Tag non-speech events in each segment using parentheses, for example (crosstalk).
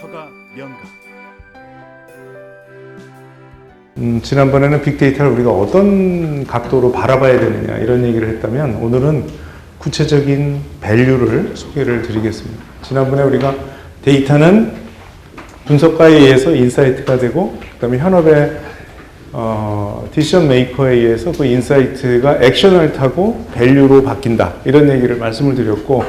서가 명가 음, 지난번에는 빅데이터를 우리가 어떤 각도로 바라봐야 되느냐 이런 얘기를 했다면 오늘은 구체적인 밸류를 소개를 드리겠습니다. 지난번에 우리가 데이터는 분석가에 의해서 인사이트가 되고 그다음에 현업의 어, 디시전 메이커에 의해서 그 인사이트가 액션을 타고 밸류로 바뀐다 이런 얘기를 말씀을 드렸고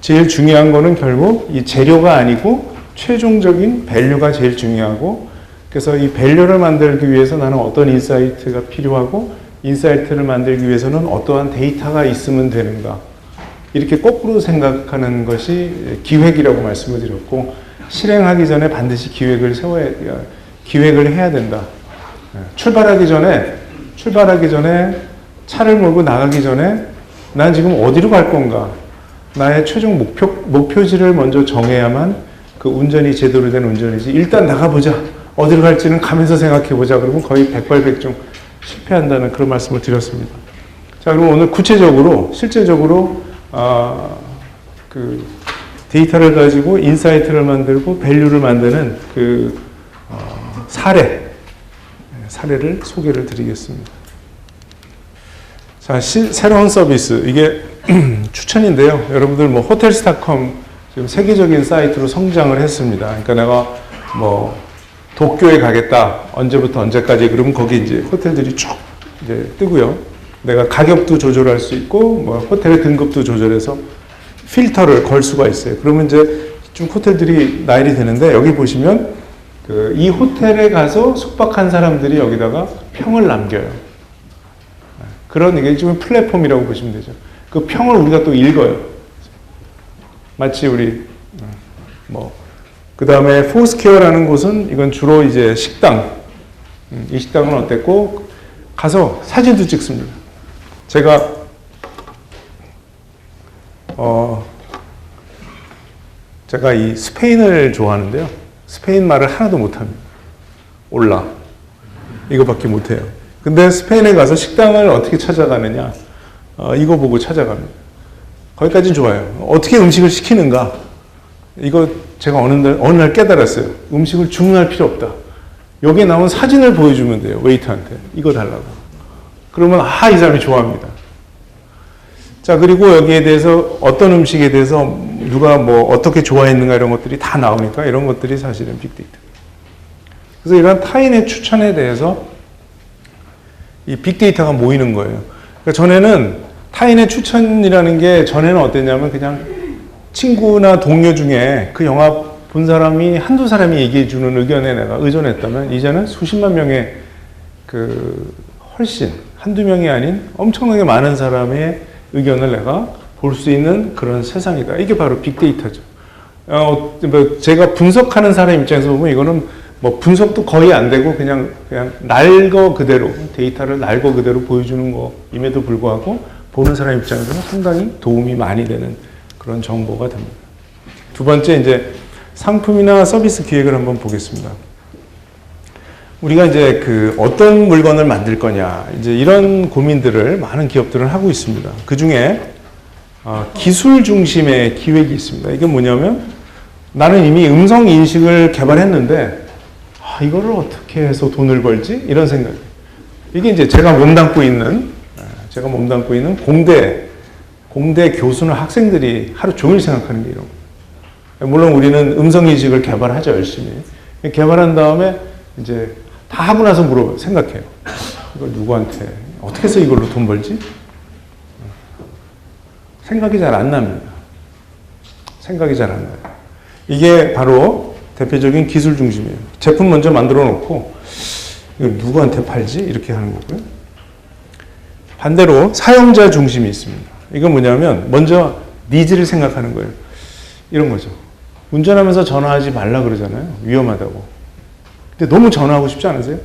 제일 중요한 거는 결국 이 재료가 아니고 최종적인 밸류가 제일 중요하고 그래서 이 밸류를 만들기 위해서 나는 어떤 인사이트가 필요하고 인사이트를 만들기 위해서는 어떠한 데이터가 있으면 되는가 이렇게 거꾸로 생각하는 것이 기획이라고 말씀을 드렸고 실행하기 전에 반드시 기획을 세워야 기획을 해야 된다. 예, 출발하기 전에 출발하기 전에 차를 몰고 나가기 전에 난 지금 어디로 갈 건가? 나의 최종 목표 목표지를 먼저 정해야만 그 운전이 제대로 된 운전이지. 일단 나가보자. 어디로 갈지는 가면서 생각해 보자. 그러면 거의 백발백중 실패한다는 그런 말씀을 드렸습니다. 자, 그럼 오늘 구체적으로 실제적으로 아, 그 데이터를 가지고 인사이트를 만들고 밸류를 만드는 그 어, 사례 사례를 소개를 드리겠습니다. 자, 시, 새로운 서비스 이게 (clears throat) 추천인데요. 여러분들 뭐 호텔스닷컴 지금 세계적인 사이트로 성장을 했습니다. 그러니까 내가 뭐 도쿄에 가겠다 언제부터 언제까지 그러면 거기 이제 호텔들이 쭉 이제 뜨고요. 내가 가격도 조절할 수 있고 뭐 호텔의 등급도 조절해서 필터를 걸 수가 있어요. 그러면 이제 좀 호텔들이 나일이 되는데 여기 보시면 그 이 호텔에 가서 숙박한 사람들이 여기다가 평을 남겨요. 그런 이게 지금 플랫폼이라고 보시면 되죠. 그 평을 우리가 또 읽어요. 마치 우리 뭐 그 다음에 포스케어라는 곳은 이건 주로 이제 식당. 음, 이 식당은 어땠고 가서 사진도 찍습니다. 제가 어 제가 이 스페인을 좋아하는데요. 스페인 말을 하나도 못합니다. 올라 이거밖에 못해요. 근데 스페인에 가서 식당을 어떻게 찾아가느냐? 어, 이거 보고 찾아갑니다. 거기까지는 좋아요. 어떻게 음식을 시키는가? 이거 제가 어느 날, 어느 날 깨달았어요. 음식을 주문할 필요 없다. 여기에 나온 사진을 보여주면 돼요. 웨이터한테. 이거 달라고. 그러면, 아, 이 사람이 좋아합니다. 자, 그리고 여기에 대해서 어떤 음식에 대해서 누가 뭐 어떻게 좋아했는가 이런 것들이 다 나오니까 이런 것들이 사실은 빅데이터. 그래서 이런 타인의 추천에 대해서 이 빅데이터가 모이는 거예요. 그러니까 전에는 타인의 추천이라는 게 전에는 어땠냐면 그냥 친구나 동료 중에 그 영화 본 사람이 한두 사람이 얘기해 주는 의견에 내가 의존했다면 이제는 수십만 명의 그 훨씬 한두 명이 아닌 엄청나게 많은 사람의 의견을 내가 볼 수 있는 그런 세상이다. 이게 바로 빅데이터죠. 어, 뭐 제가 분석하는 사람 입장에서 보면 이거는 뭐 분석도 거의 안 되고 그냥 그냥 날 거 그대로 데이터를 날 거 그대로 보여주는 거임에도 불구하고 보는 사람 입장에서는 상당히 도움이 많이 되는 그런 정보가 됩니다. 두 번째 이제 상품이나 서비스 기획을 한번 보겠습니다. 우리가 이제 그 어떤 물건을 만들 거냐 이제 이런 고민들을 많은 기업들은 하고 있습니다. 그 중에 어, 기술 중심의 기획이 있습니다. 이게 뭐냐면 나는 이미 음성 인식을 개발했는데 아, 이거를 어떻게 해서 돈을 벌지 이런 생각. 이게 이제 제가 몸담고 있는 제가 몸담고 있는 공대 공대 교수나 학생들이 하루 종일 생각하는 게 이런 거. 물론 우리는 음성 인식을 개발하죠 열심히. 개발한 다음에 이제 다 하고 나서 물어 생각해요. 이걸 누구한테 어떻게 해서 이걸로 돈 벌지? 생각이 잘 안 납니다. 생각이 잘 안 나요. 이게 바로 대표적인 기술 중심이에요. 제품 먼저 만들어 놓고 이거 누구한테 팔지? 이렇게 하는 거고요. 반대로 사용자 중심이 있습니다. 이건 뭐냐면 먼저 니즈를 생각하는 거예요. 이런 거죠. 운전하면서 전화하지 말라 그러잖아요. 위험하다고. 근데 너무 전화하고 싶지 않으세요?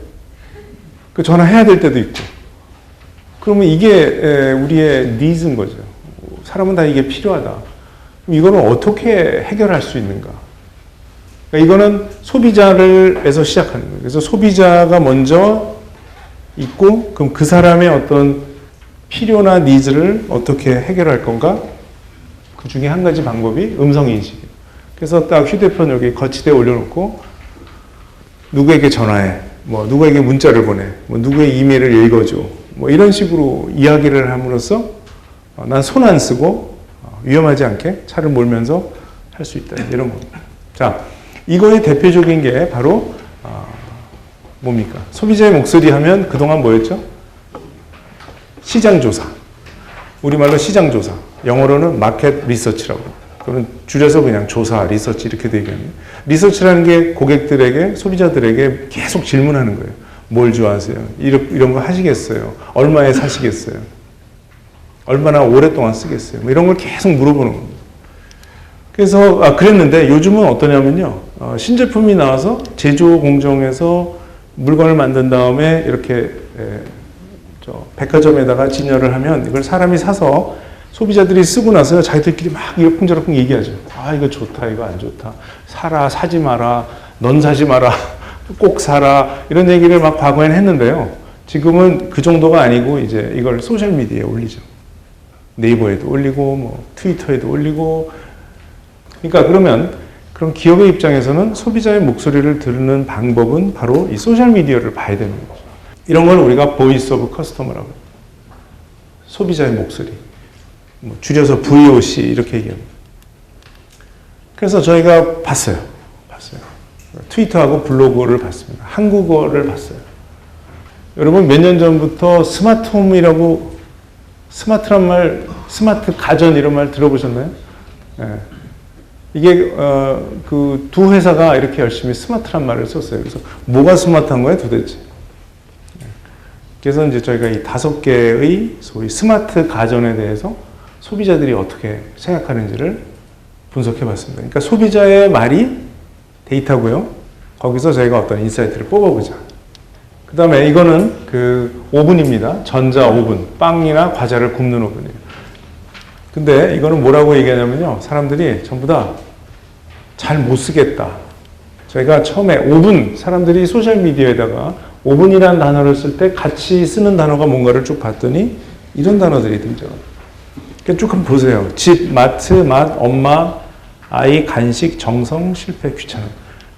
그 전화해야 될 때도 있고. 그러면 이게 우리의 니즈인 거죠. 사람은 다 이게 필요하다. 이거는 어떻게 해결할 수 있는가? 그러니까 이거는 소비자를에서 시작하는 거예요. 그래서 소비자가 먼저 있고, 그럼 그 사람의 어떤 필요나 니즈를 어떻게 해결할 건가? 그 중에 한 가지 방법이 음성 인식이에요. 그래서 딱 휴대폰 여기 거치대에 올려놓고 누구에게 전화해, 뭐 누구에게 문자를 보내, 뭐 누구의 이메일을 읽어줘, 뭐 이런 식으로 이야기를 함으로써 어, 난손 안 쓰고 어, 위험하지 않게 차를 몰면서 할 수 있다 이런 겁니다. 자, 이거의 대표적인 게 바로 어, 뭡니까? 소비자의 목소리 하면 그동안 뭐였죠? 시장 조사. 우리말로 시장 조사. 영어로는 마켓 리서치라고. 그는 줄여서 그냥 조사, 리서치 이렇게 되겠네요. 리서치라는 게 고객들에게, 소비자들에게 계속 질문하는 거예요. 뭘 좋아하세요? 이런, 이런 거 하시겠어요? 얼마에 사시겠어요? 얼마나 오랫동안 쓰겠어요? 뭐 이런 걸 계속 물어보는 겁니다. 그래서, 아, 그랬는데 요즘은 어떠냐면요. 어, 신제품이 나와서 제조 공정에서 물건을 만든 다음에 이렇게 에, 저 백화점에다가 진열을 하면 이걸 사람이 사서 소비자들이 쓰고 나서 자기들끼리 막 이러쿵저러쿵 얘기하죠. 아, 이거 좋다, 이거 안 좋다. 사라, 사지 마라, 넌 사지 마라, (laughs) 꼭 사라. 이런 얘기를 막 과거에는 했는데요. 지금은 그 정도가 아니고 이제 이걸 소셜미디어에 올리죠. 네이버에도 올리고, 뭐, 트위터에도 올리고. 그러니까 그러면 그럼 기업의 입장에서는 소비자의 목소리를 들는 방법은 바로 이 소셜미디어를 봐야 되는 거죠. 이런 걸 우리가 보이스 오브 커스터머라고 해요. 소비자의 목소리. 뭐 줄여서 VOC 이렇게 얘기합니다. 그래서 저희가 봤어요. 봤어요. 트위터하고 블로그를 봤습니다. 한국어를 봤어요. 여러분 몇 년 전부터 스마트홈이라고 스마트란 말, 스마트 가전 이런 말 들어보셨나요? 예. 이게 어, 그 두 회사가 이렇게 열심히 스마트란 말을 썼어요. 그래서 뭐가 스마트한 거야 도대체? 그래서 이제 저희가 이 다섯 개의 소위 스마트 가전에 대해서 소비자들이 어떻게 생각하는지를 분석해 봤습니다. 그러니까 소비자의 말이 데이터고요. 거기서 저희가 어떤 인사이트를 뽑아보자. 그 다음에 이거는 그 오븐입니다. 전자 오븐. 빵이나 과자를 굽는 오븐이에요. 근데 이거는 뭐라고 얘기하냐면요. 사람들이 전부 다 잘 못 쓰겠다. 저희가 처음에 오븐, 사람들이 소셜미디어에다가 오븐이라는 단어를 쓸 때 같이 쓰는 단어가 뭔가를 쭉 봤더니 이런 단어들이 등장. 그러니까 쭉 한번 보세요. 집, 마트, 맛, 엄마, 아이, 간식, 정성, 실패, 귀찮음.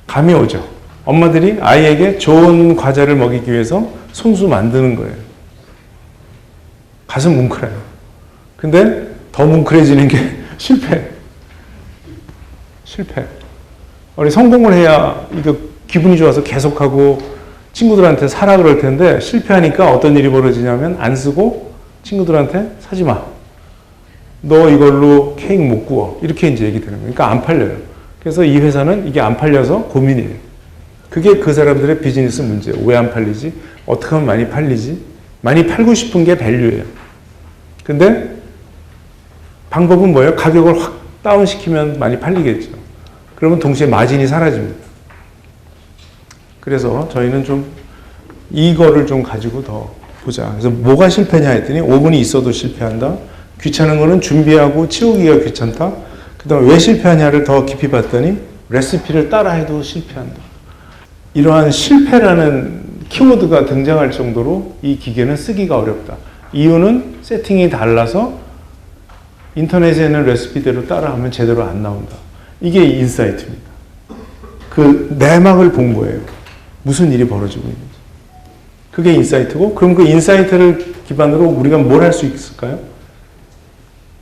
감이 오죠. 엄마들이 아이에게 좋은 과자를 먹이기 위해서 손수 만드는 거예요. 가슴 뭉클해요. 근데 더 뭉클해지는 게 (laughs) 실패. 실패. 우리 성공을 해야 이거 기분이 좋아서 계속하고 친구들한테 사라 그럴 텐데 실패하니까 어떤 일이 벌어지냐면 안 쓰고 친구들한테 사지 마. 너 이걸로 케이크 못 구워. 이렇게 이제 얘기 되는 거예요. 그러니까 안 팔려요. 그래서 이 회사는 이게 안 팔려서 고민이에요. 그게 그 사람들의 비즈니스 문제예요. 왜 안 팔리지? 어떻게 하면 많이 팔리지? 많이 팔고 싶은 게 밸류예요. 근데 방법은 뭐예요? 가격을 확 다운시키면 많이 팔리겠죠. 그러면 동시에 마진이 사라집니다. 그래서 저희는 좀 이거를 좀 가지고 더 보자. 그래서 뭐가 실패냐 했더니 오븐이 있어도 실패한다. 귀찮은 거는 준비하고 치우기가 귀찮다. 그 다음에 왜 실패하냐를 더 깊이 봤더니 레시피를 따라해도 실패한다. 이러한 실패라는 키워드가 등장할 정도로 이 기계는 쓰기가 어렵다. 이유는 세팅이 달라서 인터넷에 있는 레시피대로 따라하면 제대로 안 나온다. 이게 인사이트입니다. 그 내막을 본 거예요. 무슨 일이 벌어지고 있는지. 그게 인사이트고, 그럼 그 인사이트를 기반으로 우리가 뭘 할 수 있을까요?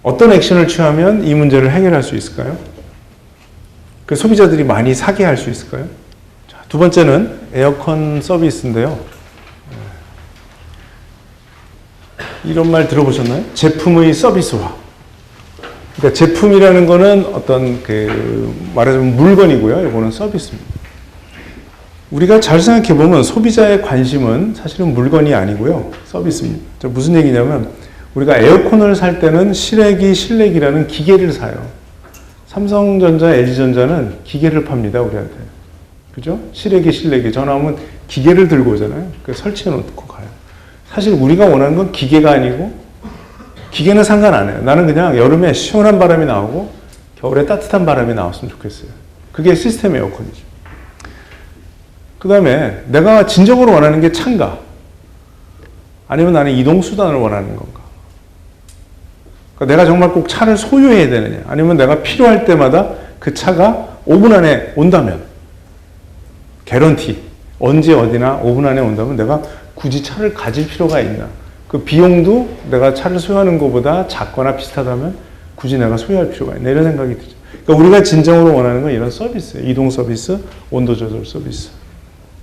어떤 액션을 취하면 이 문제를 해결할 수 있을까요? 그 소비자들이 많이 사게 할 수 있을까요? 자, 두 번째는 에어컨 서비스인데요. 이런 말 들어보셨나요? 제품의 서비스화. 그러니까 제품이라는 거는 어떤 그 말하자면 물건이고요. 이거는 서비스입니다. 우리가 잘 생각해 보면 소비자의 관심은 사실은 물건이 아니고요. 서비스입니다. 무슨 얘기냐면 우리가 에어컨을 살 때는 실외기, 실내기라는 기계를 사요. 삼성전자, LG전자는 기계를 팝니다, 우리한테. 그죠? 실외기, 실내기. 전화 오면 기계를 들고 오잖아요. 그 설치해 놓고 가요. 사실 우리가 원하는 건 기계가 아니고 기계는 상관 안 해요. 나는 그냥 여름에 시원한 바람이 나오고 겨울에 따뜻한 바람이 나왔으면 좋겠어요. 그게 시스템 에어컨이죠. 그 다음에 내가 진정으로 원하는 게 차인가? 아니면 나는 이동수단을 원하는 건가? 그러니까 내가 정말 꼭 차를 소유해야 되느냐? 아니면 내가 필요할 때마다 그 차가 5분 안에 온다면 개런티 언제 어디나 5분 안에 온다면 내가 굳이 차를 가질 필요가 있나? 그 비용도 내가 차를 소유하는 것보다 작거나 비슷하다면 굳이 내가 소유할 필요가 있나? 이런 생각이 들죠. 그러니까 우리가 진정으로 원하는 건 이런 서비스예요. 이동 서비스, 온도 조절 서비스.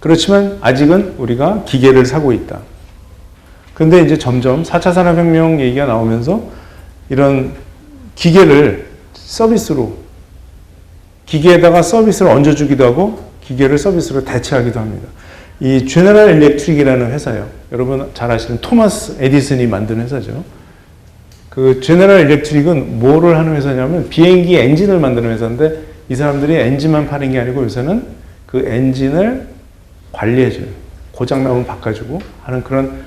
그렇지만 아직은 우리가 기계를 사고 있다. 그런데 이제 점점 4차 산업혁명 얘기가 나오면서 이런 기계를 서비스로 기계에다가 서비스를 얹어주기도 하고 기계를 서비스로 대체하기도 합니다. 이 제너럴 일렉트릭이라는 회사요. 여러분 잘 아시는 토마스 에디슨이 만든 회사죠. 그 제너럴 일렉트릭은 뭐를 하는 회사냐면 비행기 엔진을 만드는 회사인데 이 사람들이 엔진만 파는 게 아니고 요새는 그 엔진을 관리해줘요. 고장 나면 바꿔주고 하는 그런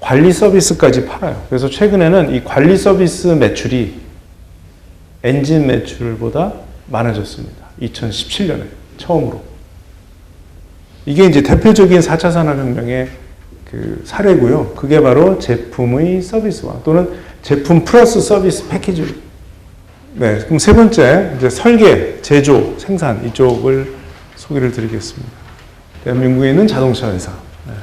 관리 서비스까지 팔아요. 그래서 최근에는 이 관리 서비스 매출이 엔진 매출보다 많아졌습니다. 2017년에 처음으로. 이게 이제 대표적인 4차 산업혁명의 그 사례고요. 그게 바로 제품의 서비스화 또는 제품 플러스 서비스 패키지. 네, 그럼 세 번째 이제 설계, 제조, 생산 이쪽을 소개를 드리겠습니다. 대한민국에 있는 자동차 회사. 네.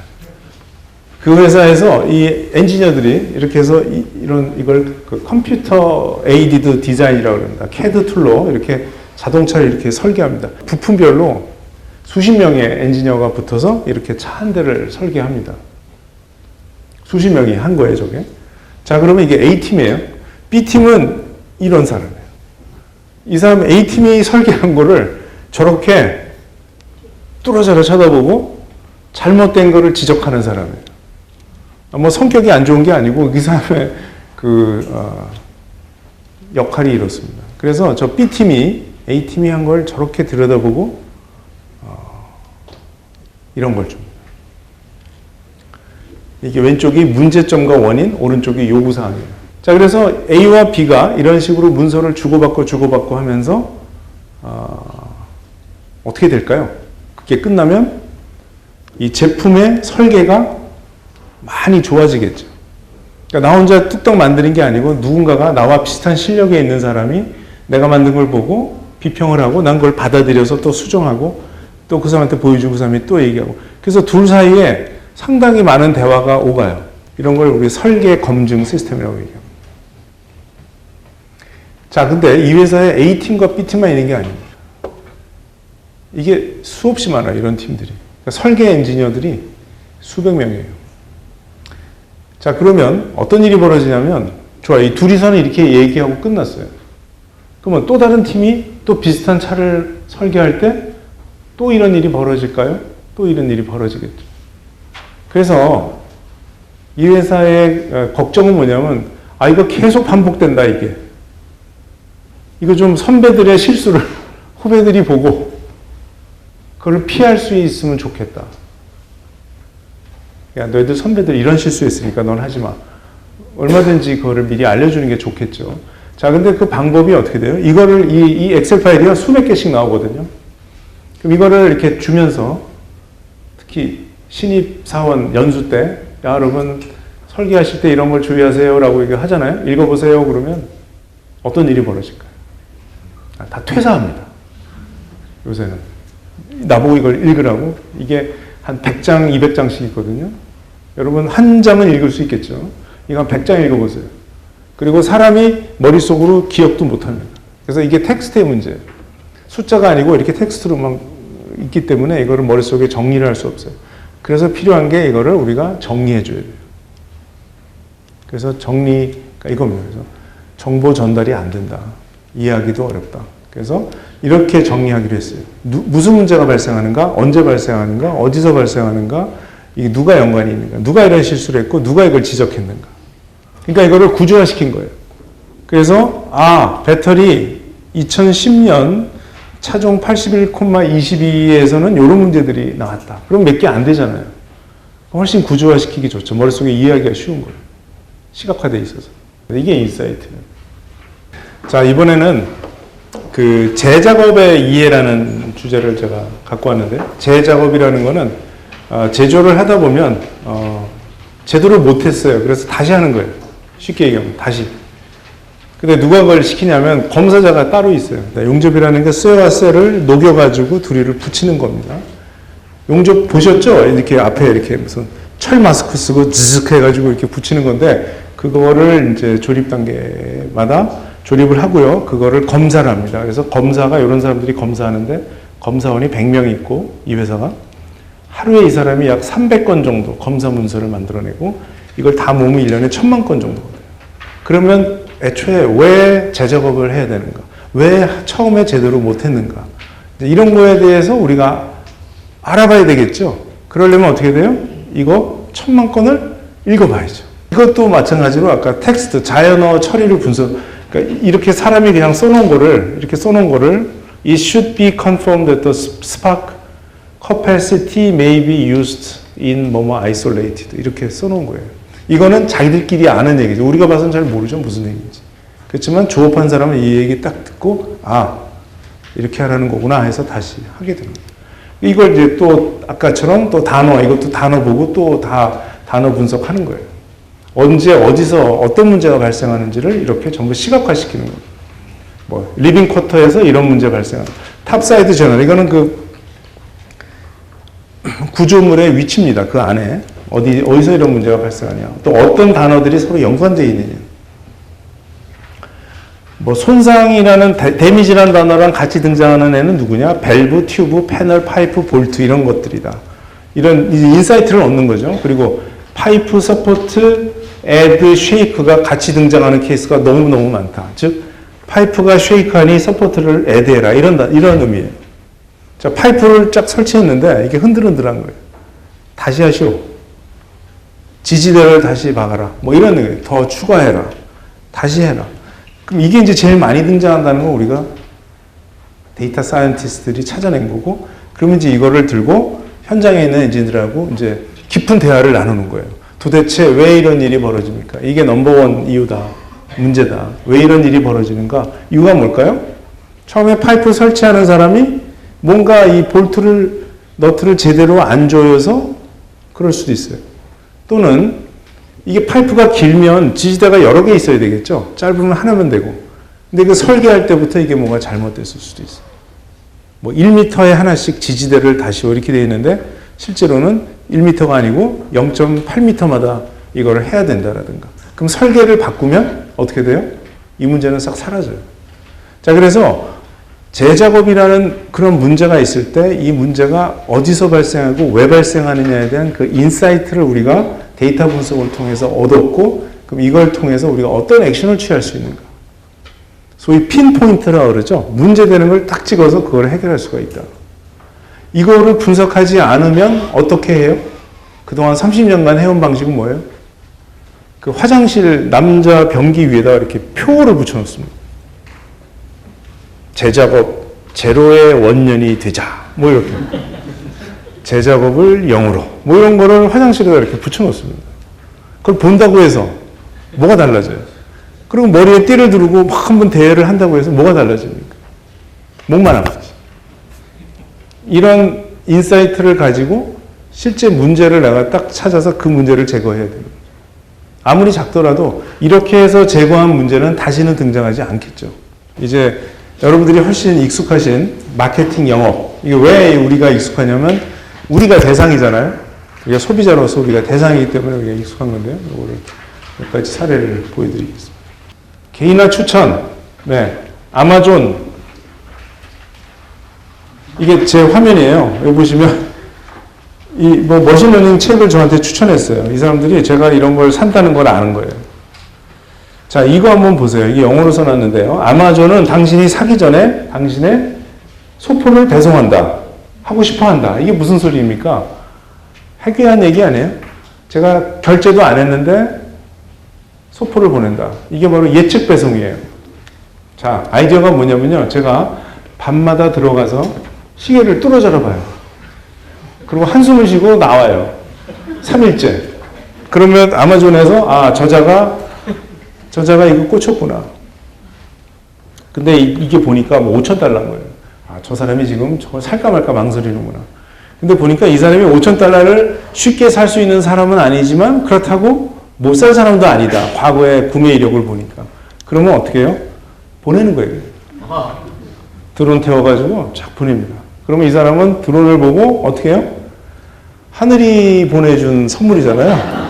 그 회사에서 이 엔지니어들이 이렇게 해서 이, 런 이걸 그 컴퓨터 에이디드 디자인이라고 합니다. CAD 툴로 이렇게 자동차를 이렇게 설계합니다. 부품별로 수십 명의 엔지니어가 붙어서 이렇게 차 한 대를 설계합니다. 수십 명이 한 거예요, 저게. 자, 그러면 이게 A팀이에요. B팀은 이런 사람이에요. 이 사람 A팀이 설계한 거를 저렇게 뚫어져라 쳐다보고 잘못된 거를 지적하는 사람이에요. 뭐 성격이 안 좋은 게 아니고 이 사람의 그 어, 역할이 이렇습니다. 그래서 저 B팀이 A팀이 한 걸 저렇게 들여다보고 어, 이런 걸 줍니다. 이게 왼쪽이 문제점과 원인, 오른쪽이 요구사항이에요. 자, 그래서 A와 B가 이런 식으로 문서를 주고받고 주고받고 하면서 어, 어떻게 될까요? 그게 끝나면 이 제품의 설계가 많이 좋아지겠죠. 그러니까 나 혼자 뚝딱 만드는 게 아니고 누군가가 나와 비슷한 실력에 있는 사람이 내가 만든 걸 보고 비평을 하고 난 그걸 받아들여서 또 수정하고 또 그 사람한테 보여주고 그 사람이 또 얘기하고 그래서 둘 사이에 상당히 많은 대화가 오가요. 이런 걸 우리 설계 검증 시스템이라고 얘기합니다. 자, 근데 이 회사에 A팀과 B팀만 있는 게 아닙니다. 이게 수없이 많아요, 이런 팀들이. 그러니까 설계 엔지니어들이 수백 명이에요. 자, 그러면 어떤 일이 벌어지냐면, 좋아, 이 둘이서는 이렇게 얘기하고 끝났어요. 그러면 또 다른 팀이 또 비슷한 차를 설계할 때 또 이런 일이 벌어질까요? 또 이런 일이 벌어지겠죠. 그래서 이 회사의 어, 걱정은 뭐냐면, 아, 이거 계속 반복된다, 이게. 이거 좀 선배들의 실수를 (laughs) 후배들이 보고, 그걸 피할 수 있으면 좋겠다. 야, 너희들 선배들 이런 실수했으니까 넌 하지 마. 얼마든지 그거를 미리 알려주는 게 좋겠죠. 자, 근데 그 방법이 어떻게 돼요? 이거를, 이, 이 엑셀 파일이 수백 개씩 나오거든요. 그럼 이거를 이렇게 주면서 특히 신입 사원 연수 때, 야, 여러분 설계하실 때 이런 걸 주의하세요. 라고 하잖아요. 읽어보세요. 그러면 어떤 일이 벌어질까요? 아, 다 퇴사합니다. 요새는. 나보고 이걸 읽으라고? 이게 한 100장, 200장씩 있거든요. 여러분 한 장은 읽을 수 있겠죠. 이거 한 100장 읽어보세요. 그리고 사람이 머릿속으로 기억도 못합니다. 그래서 이게 텍스트의 문제예요. 숫자가 아니고 이렇게 텍스트로만 있기 때문에 이거를 머릿속에 정리를 할 수 없어요. 그래서 필요한 게 이거를 우리가 정리해 줘야 돼요. 그래서 정리가 이겁니다. 그래서 정보 전달이 안 된다. 이해하기도 어렵다. 그래서 이렇게 정리하기로 했어요. 누, 무슨 문제가 발생하는가, 언제 발생하는가, 어디서 발생하는가, 이게 누가 연관이 있는가, 누가 이런 실수를 했고, 누가 이걸 지적했는가. 그러니까 이거를 구조화시킨 거예요. 그래서, 아, 배터리 2010년 차종 81,22에서는 이런 문제들이 나왔다. 그럼 몇 개 안 되잖아요. 훨씬 구조화시키기 좋죠. 머릿속에 이해하기가 쉬운 거예요. 시각화되어 있어서. 이게 인사이트예요. 자, 이번에는 그 재작업의 이해라는 주제를 제가 갖고 왔는데, 재작업이라는 거는 어, 제조를 하다 보면 어, 제대로 못했어요. 그래서 다시 하는 거예요. 쉽게 얘기하면 다시. 근데 누가 그걸 시키냐면 검사자가 따로 있어요. 용접이라는 게 쇠와 쇠를 녹여가지고 두리를 붙이는 겁니다. 용접 보셨죠? 이렇게 앞에 이렇게 무슨 철 마스크 쓰고 즈슥 해가지고 이렇게 붙이는 건데 그거를 이제 조립 단계마다 조립을 하고요. 그거를 검사를 합니다. 그래서 검사가 이런 사람들이 검사하는데 검사원이 100명 있고 이 회사가 하루에 이 사람이 약 300건 정도 검사 문서를 만들어내고 이걸 다 모으면 1년에 1000만 건 정도거든요. 그러면 애초에 왜 재작업을 해야 되는가? 왜 처음에 제대로 못했는가? 이런 거에 대해서 우리가 알아봐야 되겠죠. 그러려면 어떻게 돼요? 이거 천만 건을 읽어봐야죠. 이것도 마찬가지로 아까 텍스트, 자연어 처리를 분석, 그러니까 이렇게 사람이 그냥 써놓은 거를, 이렇게 써놓은 거를 It should be confirmed that the spark capacity may be used in 뭐뭐 isolated 이렇게 써놓은 거예요. 이거는 자기들끼리 아는 얘기죠. 우리가 봐서는 잘 모르죠. 무슨 얘기인지. 그렇지만 조업한 사람은 이 얘기 딱 듣고 아 이렇게 하라는 거구나 해서 다시 하게 됩니다. 이걸 이제 또 아까처럼 또 단어 이것도 단어 보고 또 다 단어 분석하는 거예요. 언제 어디서 어떤 문제가 발생하는지를 이렇게 전부 시각화시키는 거예요. 뭐 리빙 쿼터에서 이런 문제 발생한 탑사이드 저널 이거는 그 구조물의 위치입니다. 그 안에 어디 어디서 이런 문제가 발생하냐. 또 어떤 단어들이 서로 연관되어 있느냐. 뭐 손상이라는 데, 데미지라는 단어랑 같이 등장하는 애는 누구냐? 밸브, 튜브, 패널, 파이프, 볼트 이런 것들이다. 이런 인사이트를 얻는 거죠. 그리고 파이프, 서포트, 애드, 쉐이크가 같이 등장하는 케이스가 너무 너무 많다. 즉 파이프가 쉐이크하니 서포트를 애드해라 이런 다- 이런 의미예요. 자 파이프를 쫙 설치했는데 이게 흔들흔들한 거예요. 다시 하시오. 지지대를 다시 박아라. 뭐 이런 의미. 더 추가해라. 다시 해라. 그럼 이게 이제 제일 많이 등장한다는 거 우리가 데이터 사이언티스트들이 찾아낸 거고, 그러면 이제 이거를 들고 현장에 있는 엔지니어들하고 이제 깊은 대화를 나누는 거예요. 도대체 왜 이런 일이 벌어집니까? 이게 넘버원 이유다. 문제다. 왜 이런 일이 벌어지는가? 이유가 뭘까요? 처음에 파이프 설치하는 사람이 뭔가 이 볼트를, 너트를 제대로 안 조여서 그럴 수도 있어요. 또는 이게 파이프가 길면 지지대가 여러 개 있어야 되겠죠. 짧으면 하나면 되고. 근데 그 설계할 때부터 이게 뭔가 잘못됐을 수도 있어요. 뭐 1m에 하나씩 지지대를 다시오 이렇게 되어 있는데 실제로는 1m가 아니고 0.8m마다 이거를 해야 된다라든가. 그럼 설계를 바꾸면 어떻게 돼요? 이 문제는 싹 사라져요. 자, 그래서 재작업이라는 그런 문제가 있을 때 이 문제가 어디서 발생하고 왜 발생하느냐에 대한 그 인사이트를 우리가 데이터 분석을 통해서 얻었고 그럼 이걸 통해서 우리가 어떤 액션을 취할 수 있는가? 소위 핀포인트라고 그러죠. 문제되는 걸 딱 찍어서 그걸 해결할 수가 있다. 이거를 분석하지 않으면 어떻게 해요? 그동안 30년간 해온 방식은 뭐예요? 그 화장실 남자 변기 위에다 이렇게 표를 붙여놓습니다. 재작업 제로의 원년이 되자 뭐 이렇게 재작업을 0으로 뭐 이런 거를 화장실에다 이렇게 붙여놓습니다. 그걸 본다고 해서 뭐가 달라져요? 그리고 머리에 띠를 두르고 막 한번 대회를 한다고 해서 뭐가 달라집니까? 목만 아프지. 이런 인사이트를 가지고 실제 문제를 내가 딱 찾아서 그 문제를 제거해야 되는 거죠. 아무리 작더라도 이렇게 해서 제거한 문제는 다시는 등장하지 않겠죠. 이제 여러분들이 훨씬 익숙하신 마케팅 영업. 이게 왜 우리가 익숙하냐면 우리가 대상이잖아요. 우리가 소비자로서 우리가 대상이기 때문에 우리가 익숙한 건데요. 이거를 몇 가지 사례를 보여드리겠습니다. 개인화 추천. 네. 아마존. 이게 제 화면이에요. 여기 보시면 이 뭐 머신러닝 책을 저한테 추천했어요. 이 사람들이 제가 이런 걸 산다는 걸 아는 거예요. 자, 이거 한번 보세요. 이게 영어로 써놨는데요. 아마존은 당신이 사기 전에 당신의 소포를 배송한다. 하고 싶어 한다. 이게 무슨 소리입니까? 해괴한 얘기 아니에요? 제가 결제도 안 했는데 소포를 보낸다. 이게 바로 예측 배송이에요. 자, 아이디어가 뭐냐면요. 제가 밤마다 들어가서 시계를 뚫어져라 봐요. 그리고 한숨을 쉬고 나와요. 3일째. 그러면 아마존에서, 아, 저자가, 저자가 이거 꽂혔구나. 근데 이- 이게 보니까 뭐 5천 달러인 거예요. 아, 저 사람이 지금 저걸 살까 말까 망설이는구나. 근데 보니까 이 사람이 5천 달러를 쉽게 살 수 있는 사람은 아니지만 그렇다고 못 살 사람도 아니다. 과거의 구매 이력을 보니까. 그러면 어떻게 해요? 보내는 거예요. 드론 태워가지고 쫙 보냅니다. 그러면 이 사람은 드론을 보고 어떻게 해요? 하늘이 보내준 선물이잖아요.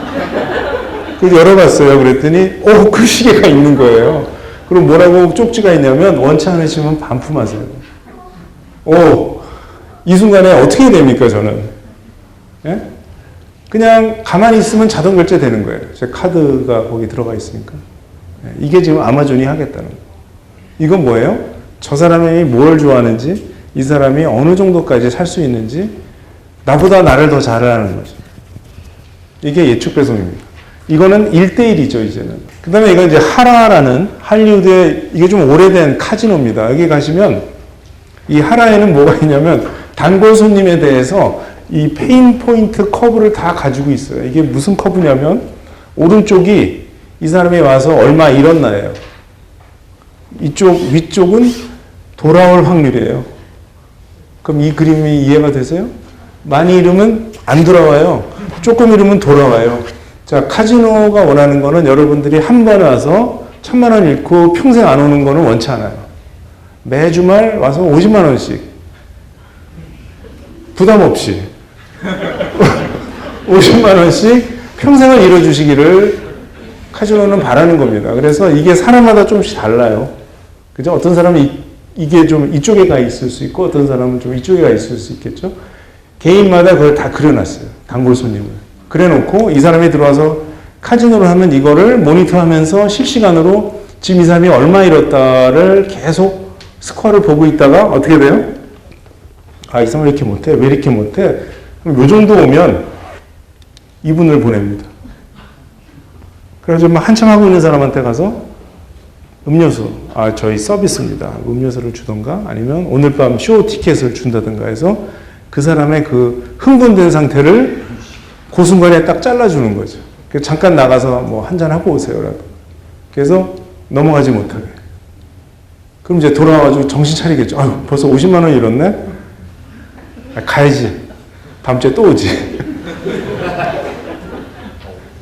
그래서 열어봤어요. 그랬더니, 오, 그 시계가 있는 거예요. 그럼 뭐라고 쪽지가 있냐면, 원치 않으시면 반품하세요. 오, 이 순간에 어떻게 됩니까, 저는? 예? 그냥 가만히 있으면 자동 결제 되는 거예요. 제 카드가 거기 들어가 있으니까. 예, 이게 지금 아마존이 하겠다는 거예요. 이건 뭐예요? 저 사람이 뭘 좋아하는지, 이 사람이 어느 정도까지 살 수 있는지, 나보다 나를 더잘 아는 거죠. 이게 예측 배송입니다. 이거는 1대1이죠, 이제는. 그 다음에 이건 이제 하라라는 할리우드의 이게 좀 오래된 카지노입니다. 여기 가시면 이 하라에는 뭐가 있냐면 단골 손님에 대해서 이 페인 포인트 커브를 다 가지고 있어요. 이게 무슨 커브냐면 오른쪽이 이 사람이 와서 얼마 잃었나예요. 이쪽 위쪽은 돌아올 확률이에요. 그럼 이 그림이 이해가 되세요? 많이 잃으면 안 돌아와요. 조금 잃으면 돌아와요. 자, 카지노가 원하는 거는 여러분들이 한 번 와서 천만 원 잃고 평생 안 오는 거는 원치 않아요. 매주말 와서 50만 원씩 부담 없이 (laughs) 50만 원씩 평생을 잃어주시기를 카지노는 바라는 겁니다. 그래서 이게 사람마다 좀씩 달라요. 그죠? 어떤 사람은 이, 이게 좀 이쪽에 가 있을 수 있고 어떤 사람은 좀 이쪽에 가 있을 수 있겠죠? 개인마다 그걸 다 그려놨어요. 단골 손님을. 그래놓고 이 사람이 들어와서 카지노를 하면 이거를 모니터하면서 실시간으로 지금 이 사람이 얼마 잃었다를 계속 스코어를 보고 있다가 어떻게 돼요? 아, 이 사람 왜 이렇게 못해? 왜 이렇게 못해? 요 정도 오면 이분을 보냅니다. 그래서 뭐 한참 하고 있는 사람한테 가서 음료수, 아, 저희 서비스입니다. 음료수를 주던가 아니면 오늘 밤 쇼 티켓을 준다든가 해서 그 사람의 그 흥분된 상태를 그 순간에 딱 잘라주는 거죠. 그래서 잠깐 나가서 뭐 한잔 하고 오세요라도. 그래서 넘어가지 못하게. 그럼 이제 돌아와가지고 정신 차리겠죠. 아유, 벌써 50만 원 잃었네? 아, 가야지. 주에 또 오지. (laughs)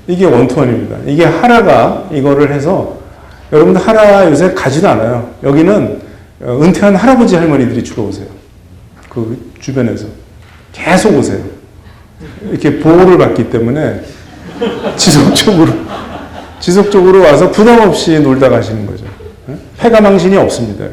이게 원투원입니다. 이게 하라가 이거를 해서 여러분들 하라 요새 가지도 않아요. 여기는 어, 은퇴한 할아버지 할머니들이 주로 오세요. 그 주변에서. 계속 오세요. 이렇게 보호를 받기 때문에 지속적으로, 지속적으로 와서 부담 없이 놀다 가시는 거죠. 예? 폐가망신이 없습니다.